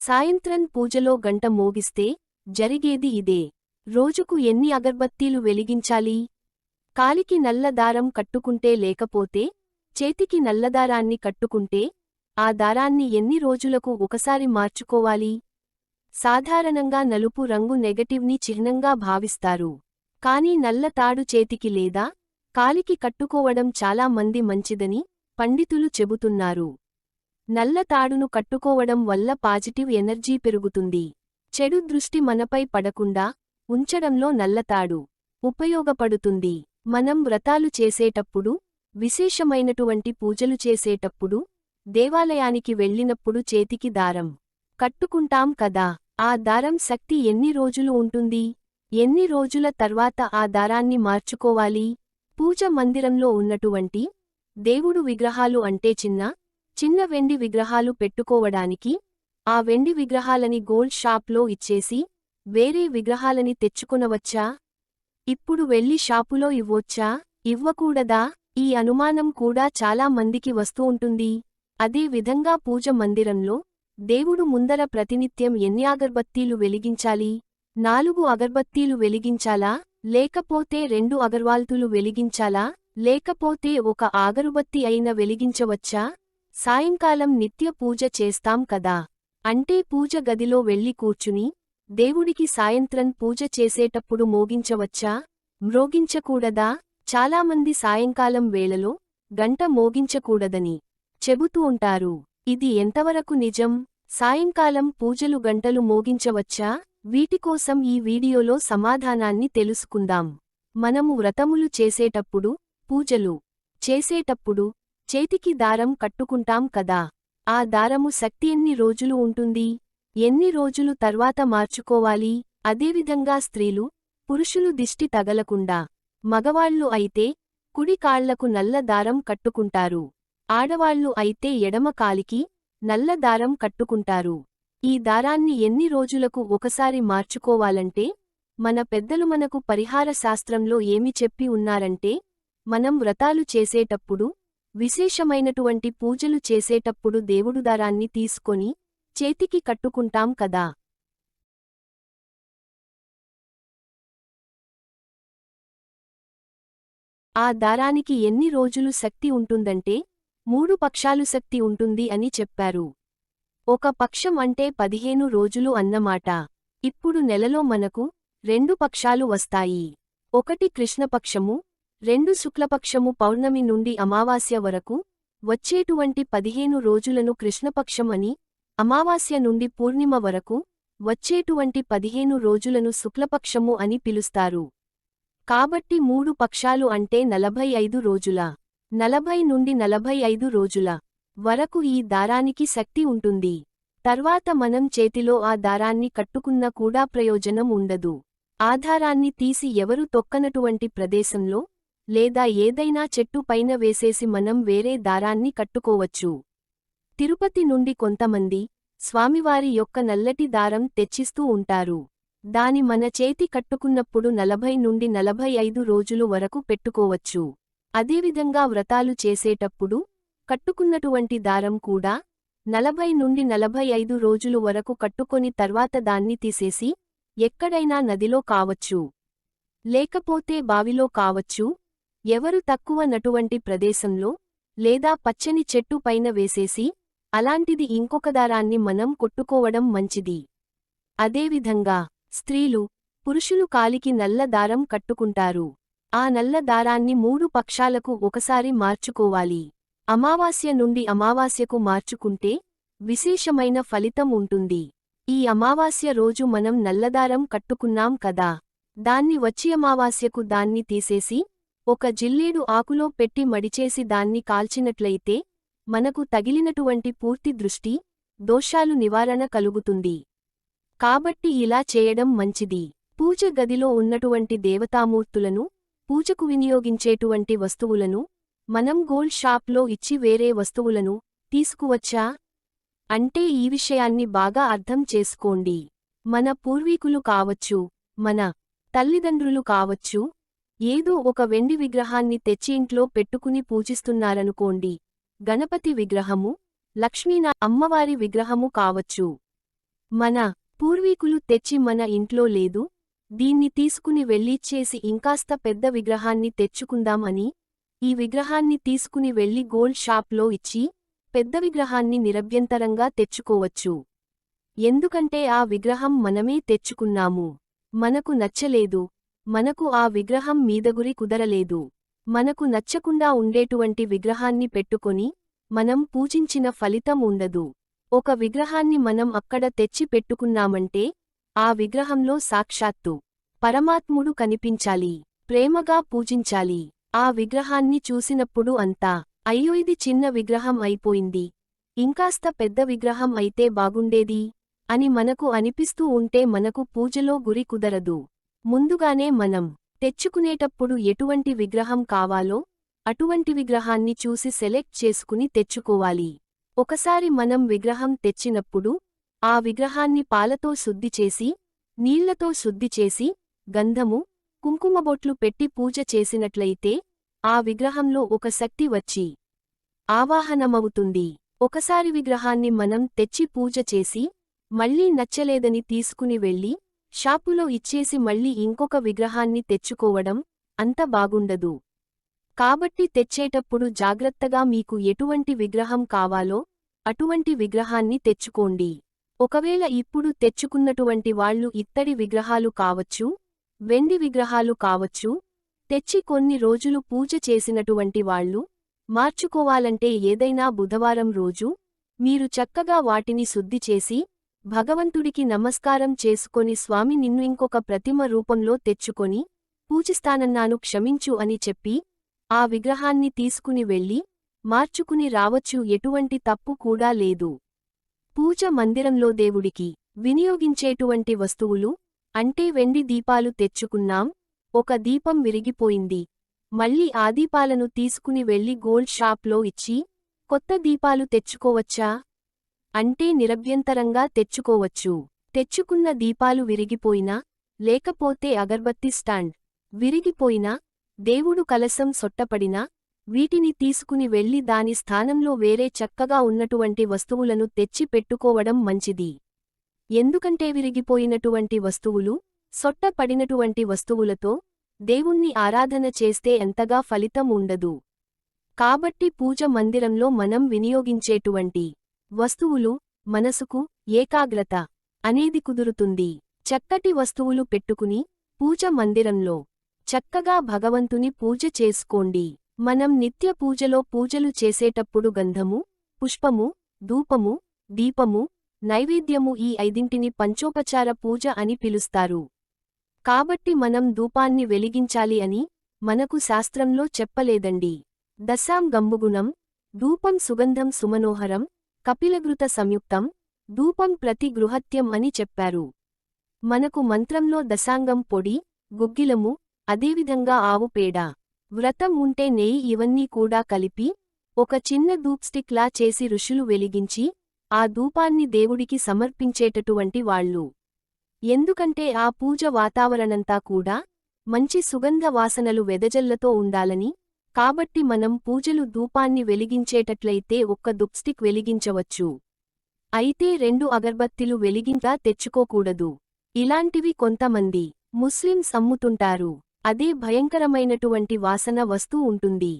సాయంత్రం పూజలో గంట మోగిస్తే జరిగేది ఇదే. రోజుకు ఎన్ని అగర్బత్తీలు వెలిగించాలి? కాలికి నల్ల దారం కట్టుకుంటే లేకపోతే చేతికి నల్లదారాన్ని కట్టుకుంటే ఆ దారాన్ని ఎన్ని రోజులకు ఒకసారి మార్చుకోవాలి? సాధారణంగా నలుపు రంగు నెగటివ్ని చిహ్నంగా భావిస్తారు. కానీ నల్ల తాడు చేతికి లేదా కాలికి కట్టుకోవడం చాలా మంది మంచిదని పండితులు చెబుతున్నారు. నల్ల తాడును కట్టుకోవడం వల్ల పాజిటివ్ ఎనర్జీ పెరుగుతుంది. చెడు దృష్టి మనపై పడకుండా ఉంచడంలో నల్లతాడు ఉపయోగపడుతుంది. మనం వ్రతాలు చేసేటప్పుడు విశేషమైనటువంటి పూజలు చేసేటప్పుడు దేవాలయానికి వెళ్ళినప్పుడు చేతికి దారం కట్టుకుంటాం కదా. ఆ దారం శక్తి ఎన్ని రోజులు ఉంటుంది? ఎన్ని రోజుల తర్వాత ఆ దారాన్ని మార్చుకోవాలి? పూజ మందిరంలో ఉన్నటువంటి దేవుడు విగ్రహాలు అంటే చిన్న చిన్న వెండి విగ్రహాలు పెట్టుకోవడానికి ఆ వెండి విగ్రహాలని గోల్డ్ షాప్లో ఇచ్చేసి వేరే విగ్రహాలని తెచ్చుకునవచ్చా? ఇప్పుడు వెళ్ళి షాపులో ఇవ్వొచ్చా? ఇవ్వకూడదా? ఈ అనుమానం కూడా చాలా మందికి వస్తూ ఉంటుంది. అదే విధంగా పూజ మందిరంలో దేవుడు ముందర ప్రతినిత్యం ఎన్ని అగర్బత్తీలు వెలిగించాలి? నాలుగు అగర్బత్తీలు వెలిగించాలా? లేకపోతే రెండు అగర్వాల్తులు వెలిగించాలా? లేకపోతే ఒక ఆగరుబత్తి అయిన వెలిగించవచ్చా? సాయంకాలం నిత్య పూజ చేస్తాం కదా. అంటే పూజ గదిలో వెళ్ళి కూర్చుని దేవుడికి సాయంత్రం పూజ చేసేటప్పుడు మోగించవచ్చా? మ్రోగించకూడదా చాలామంది సాయంకాలం వేళలో గంట మోగించకూడదని చెబుతూ ఉంటారు. ఇది ఎంతవరకు నిజం? సాయంకాలం పూజలు గంటలు మోగించవచ్చా? వీటికోసం ఈ వీడియోలో సమాధానాన్ని తెలుసుకుందాం. మనము వ్రతములు చేసేటప్పుడు పూజలు చేసేటప్పుడు చేతికి దారం కట్టుకుంటాం కదా. ఆ దారము శక్తి ఎన్ని రోజులు ఉంటుంది? ఎన్ని రోజులు తర్వాత మార్చుకోవాలి? అదేవిధంగా స్త్రీలు పురుషులు దిష్టి తగలకుండా. మగవాళ్ళు అయితే కుడి కాళ్ళకు నల్ల దారం కట్టుకుంటారు. ఆడవాళ్ళు అయితే ఎడమ కాలికి నల్ల దారం కట్టుకుంటారు. ఈ దారాన్ని ఎన్ని రోజులకు ఒకసారి మార్చుకోవాలంటే మన పెద్దలు మనకు పరిహార శాస్త్రంలో ఏమి చెప్పి ఉన్నారంటే మనం వ్రతాలు చేసేటప్పుడు విశేషమైనటువంటి పూజలు చేసేటప్పుడు దేవుడు దారాన్ని తీసుకొని చేతికి కట్టుకుంటాం కదా. ఆ దారానికి ఎన్ని రోజులు శక్తి ఉంటుందంటే మూడు పక్షాలు శక్తి ఉంటుంది అని చెప్పారు. ఒక పక్షం అంటే పదిహేను రోజులు అన్నమాట. ఇప్పుడు నెలలో మనకు రెండు పక్షాలు వస్తాయి. ఒకటి కృష్ణపక్షము రెండు శుక్లపక్షము పౌర్ణమి నుండి అమావాస్య వరకు వచ్చేటువంటి పదిహేను రోజులను కృష్ణపక్షమని అమావాస్య నుండి పూర్ణిమ వరకు వచ్చేటువంటి పదిహేను రోజులను శుక్లపక్షము అని పిలుస్తారు. కాబట్టి మూడు పక్షాలు అంటే నలభై ఐదు రోజుల నలభై నుండి నలభై ఐదు రోజుల వరకు ఈ దారానికి శక్తి ఉంటుంది. తర్వాత మనం చేతిలో ఆ దారాన్ని కట్టుకున్న కూడా ప్రయోజనం ఉండదు. ఆధారాన్ని తీసి ఎవరు తొక్కనటువంటి ప్రదేశంలో లేదా ఏదైనా చెట్టు పైన వేసేసి మనం వేరే దారాన్ని కట్టుకోవచ్చు. తిరుపతి నుండి కొంతమంది స్వామివారి యొక్క నల్లటి దారం తెచ్చిస్తూ ఉంటారు. దాని మన చేతి కట్టుకున్నప్పుడు నలభై నుండి నలభై ఐదు రోజులు వరకు పెట్టుకోవచ్చు. అదేవిధంగా వ్రతాలు చేసేటప్పుడు కట్టుకున్నటువంటి దారం కూడా నలభై నుండి నలభై ఐదు రోజులు వరకు కట్టుకొని తర్వాత దాన్ని తీసేసి ఎక్కడైనా నదిలో కావచ్చు. లేకపోతే బావిలో కావచ్చు. ఎవరు తక్కువ నటువంటి ప్రదేశంలో లేదా పచ్చని చెట్టు పైన వేసేసి అలాంటిది ఇంకొక దారాన్ని మనం కొట్టుకోవడం మంచిది. అదేవిధంగా స్త్రీలు పురుషులు కాలికి నల్ల దారం కట్టుకుంటారు. ఆ నల్ల దారాన్ని మూడు పక్షాలకు ఒకసారి మార్చుకోవాలి. అమావాస్య నుండి అమావాస్యకు మార్చుకుంటే విశేషమైన ఫలితం ఉంటుంది. ఈ అమావాస్య రోజు మనం నల్లదారం కట్టుకున్నాం కదా. దాన్ని వచ్చి అమావాస్యకు దాన్ని తీసేసి ఒక జిల్లేడు ఆకులో పెట్టి మడిచేసి దాన్ని కాల్చినట్లయితే మనకు తగిలినటువంటి పూర్తి దృష్టి దోషాలు నివారణ కలుగుతుంది. కాబట్టి ఇలా చేయడం మంచిది. పూజ గదిలో ఉన్నటువంటి దేవతామూర్తులను పూజకు వినియోగించేటువంటి వస్తువులను మనం గోల్డ్ షాప్లో ఇచ్చి వేరే వస్తువులను తీసుకువచ్చా? అంటే ఈ విషయాన్ని బాగా అర్థం చేసుకోండి. మన పూర్వీకులు కావచ్చు మన తల్లిదండ్రులు కావచ్చు ఏదో ఒక వెండి విగ్రహాన్ని తెచ్చి ఇంట్లో పెట్టుకుని పూజిస్తున్నారనుకోండి. గణపతి విగ్రహము లక్ష్మీనా అమ్మవారి విగ్రహము కావచ్చు. మన పూర్వీకులు తెచ్చి మన ఇంట్లో లేదు దీన్ని తీసుకుని వెళ్ళి చేసి ఇంకాస్త పెద్ద విగ్రహాన్ని తెచ్చుకుందాం అని ఈ విగ్రహాన్ని తీసుకుని వెళ్ళి గోల్డ్ షాప్లో ఇచ్చి పెద్ద విగ్రహాన్ని నిరభ్యంతరంగా తెచ్చుకోవచ్చు. ఎందుకంటే ఆ విగ్రహం మనమే తెచ్చుకున్నాము. మనకు నచ్చలేదు. మనకు ఆ విగ్రహం మీదగురి కుదరలేదు. మనకు నచ్చకుండా ఉండేటువంటి విగ్రహాన్ని పెట్టుకొని మనం పూజించిన ఫలితం ఉండదు. ఒక విగ్రహాన్ని మనం అక్కడ తెచ్చి పెట్టుకున్నామంటే ఆ విగ్రహంలో సాక్షాత్తు పరమాత్ముడు కనిపించాలి ప్రేమగా పూజించాలి. ఆ విగ్రహాన్ని చూసినప్పుడు అంతా అయ్యో ఇది చిన్న విగ్రహం అయిపోయింది. ఇంకాస్త పెద్ద విగ్రహం అయితే బాగుండేది అని మనకు అనిపిస్తూ ఉంటే మనకు పూజలో గురి కుదరదు. ముందుగానే మనం తెచ్చుకునేటప్పుడు ఎటువంటి విగ్రహం కావాలో అటువంటి విగ్రహాన్ని చూసి సెలెక్ట్ చేసుకుని తెచ్చుకోవాలి. ఒకసారి మనం విగ్రహం తెచ్చినప్పుడు ఆ విగ్రహాన్ని పాలతో శుద్ధి చేసి నీళ్ళతో శుద్ధి చేసి గంధము కుంకుమబొట్లు పెట్టి పూజ చేసినట్లయితే ఆ విగ్రహంలో ఒక శక్తి వచ్చి ఆవాహనమవుతుంది. ఒకసారి విగ్రహాన్ని మనం తెచ్చి పూజ చేసి మళ్ళీ నచ్చలేదని తీసుకుని వెళ్ళి షాపులో ఇచ్చేసి మళ్ళీ ఇంకొక విగ్రహాన్ని తెచ్చుకోవడం అంత బాగుండదు. కాబట్టి తెచ్చేటప్పుడు జాగ్రత్తగా మీకు ఎటువంటి విగ్రహం కావాలో అటువంటి విగ్రహాన్ని తెచ్చుకోండి. ఒకవేళ ఇప్పుడు తెచ్చుకున్నటువంటి వాళ్ళు ఇత్తడి విగ్రహాలు కావచ్చు వెండి విగ్రహాలు కావచ్చు తెచ్చి కొన్ని రోజులు పూజ చేసినటువంటి వాళ్ళు మార్చుకోవాలంటే ఏదైనా బుధవారం రోజు మీరు చక్కగా వాటిని శుద్ధి చేసి భగవంతుడికి నమస్కారం చేసుకొని స్వామి నిన్ను ఇంకొక ప్రతిమ రూపంలో తెచ్చుకొని పూజిస్తానన్నాను క్షమించు అని చెప్పి ఆ విగ్రహాన్ని తీసుకుని వెళ్ళి మార్చుకుని రావచ్చు ఎటువంటి తప్పు కూడా లేదు. పూజ మందిరంలో దేవుడికి వినియోగించేటువంటి వస్తువులు అంటే వెండి దీపాలు తెచ్చుకున్నాం ఒక దీపం విరిగిపోయింది. మళ్ళీ ఆ దీపాలను తీసుకుని వెళ్ళి గోల్డ్ షాప్లో ఇచ్చి కొత్త దీపాలు తెచ్చుకోవచ్చా? అంటే నిరభ్యంతరంగా తెచ్చుకోవచ్చు. తెచ్చుకున్న దీపాలు విరిగిపోయినా లేకపోతే అగర్బత్తి స్టాండ్ విరిగిపోయినా దేవుడు కలసం సొట్టపడినా వీటిని తీసుకుని వెళ్ళి దాని స్థానంలో వేరే చక్కగా ఉన్నటువంటి వస్తువులను తెచ్చి పెట్టుకోవడం మంచిది. ఎందుకంటే విరిగిపోయినటువంటి వస్తువులు సొట్టపడినటువంటి వస్తువులతో దేవుణ్ణి ఆరాధన చేస్తే ఎంతగా ఫలితం ఉండదు. కాబట్టి పూజ మందిరంలో మనం వినియోగించేటువంటి వస్తువులు మనసుకు ఏకాగ్రత అనేది కుదురుతుంది. చక్కటి వస్తువులు పెట్టుకుని పూజ మందిరంలో చక్కగా భగవంతుని పూజ చేసుకోండి. మనం నిత్య పూజలో పూజలు చేసేటప్పుడు గంధము పుష్పము ధూపము దీపము నైవేద్యము ఈ ఐదింటిని పంచోపచార పూజ అని పిలుస్తారు. కాబట్టి మనం ధూపాన్ని వెలిగించాలి అని మనకు శాస్త్రంలో చెప్పలేదండి. దశాం గంబుగుణం ధూపం సుగంధం సుమనోహరం కపిలగృత సంయుక్తం ధూపం ప్రతి గృహత్యం అని చెప్పారు. మనకు మంత్రంలో దశాంగం పొడి గుగ్గిలము అదేవిధంగా ఆవు పేడ వ్రతం ఉంటే నెయ్యి ఇవన్నీ కూడా కలిపి ఒక చిన్న ధూప్స్టిక్లా చేసి ఋషులు వెలిగించి ఆ ధూపాన్ని దేవుడికి సమర్పించేటటువంటి వాళ్ళు. ఎందుకంటే ఆ పూజ వాతావరణంతా కూడా మంచి సుగంధ వాసనలు వెదజల్లతో ఉండాలని కాబట్టి మనం పూజలు ధూపాన్ని వెలిగించేటట్లయితే ఒక్క దుప్స్టిక్ వెలిగించవచ్చు. అయితే రెండు అగర్బత్తిలు వెలిగింతా తెచ్చుకోకూడదు. ఇలాంటివి కొంతమంది ముస్లింస్ అమ్ముతుంటారు అదే భయంకరమైనటువంటి వాసన వస్తూ ఉంటుంది.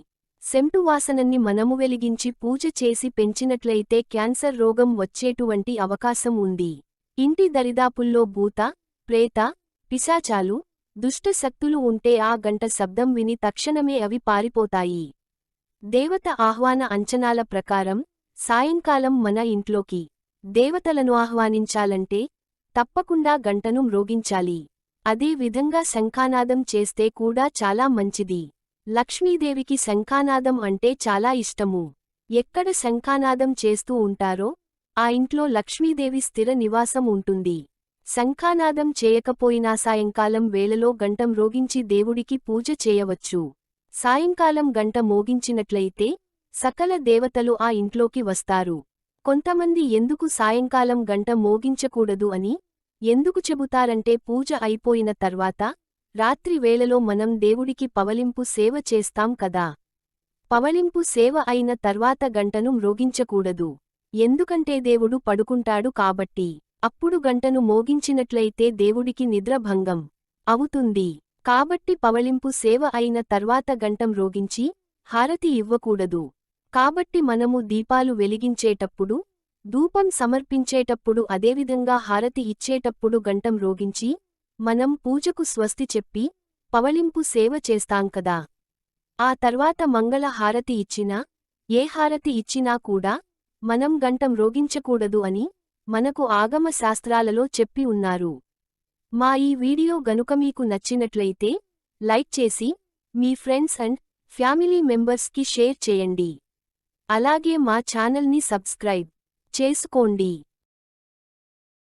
సెంటు వాసనన్ని మనము వెలిగించి పూజ చేసి పెంచినట్లయితే క్యాన్సర్ రోగం వచ్చేటువంటి అవకాశం ఉంది. ఇంటి దరిదాపుల్లో భూత ప్రేత పిశాచాలు దుష్టశక్తులు ఉంటే ఆ గంట శబ్దం విని తక్షణమే అవి పారిపోతాయి. దేవత ఆహ్వాన అంచనాల ప్రకారం సాయంకాలం మన ఇంట్లోకి దేవతలను ఆహ్వానించాలంటే తప్పకుండా గంటను మ్రోగించాలి. అదే విధంగా శంఖానాదం చేస్తే కూడా చాలా మంచిది. లక్ష్మీదేవికి శంఖానాదం అంటే చాలా ఇష్టము. ఎక్కడ శంఖానాదం చేస్తూ ఉంటారో ఆ ఇంట్లో లక్ష్మీదేవి స్థిర నివాసం ఉంటుంది. శంఖానాదం చేయకపోయినా సాయంకాలం వేళలో గంటం రోగించి దేవుడికి పూజ చేయవచ్చు. సాయంకాలం గంట మోగించినట్లయితే సకల దేవతలు ఆ ఇంట్లోకి వస్తారు. కొంతమంది ఎందుకు సాయంకాలం గంట మోగించకూడదు అని ఎందుకు చెబుతారంటే పూజ అయిపోయిన తర్వాత రాత్రి వేళలో మనం దేవుడికి పవలింపు సేవ చేస్తాం కదా. పవలింపు సేవ అయిన తర్వాత గంటను మ్రోగించకూడదు ఎందుకంటే దేవుడు పడుకుంటాడు కాబట్టి. అప్పుడు గంటను మోగించినట్లయితే దేవుడికి నిద్రభంగం అవుతుంది. కాబట్టి పవళింపు సేవ అయిన తర్వాత గంటం రోగించి హారతి ఇవ్వకూడదు. కాబట్టి మనము దీపాలు వెలిగించేటప్పుడు ధూపం సమర్పించేటప్పుడు అదేవిధంగా హారతి ఇచ్చేటప్పుడు గంటం రోగించి మనం పూజకు స్వస్తి చెప్పి పవళింపు సేవ చేస్తాం కదా. ఆ తర్వాత మంగళ హారతి ఇచ్చినా ఏ హారతి ఇచ్చినా కూడా మనం గంటం రోగించకూడదు అని మనకు ఆగమ శాస్త్రాలలో చెప్పి ఉన్నారు. మా ఈ వీడియో గనుక మీకు నచ్చినట్లయితే లైక్ చేసి మీ ఫ్రెండ్స్ అండ్ ఫ్యామిలీ మెంబర్స్కి షేర్ చేయండి. అలాగే మా ఛానల్ని సబ్స్క్రైబ్ చేసుకోండి.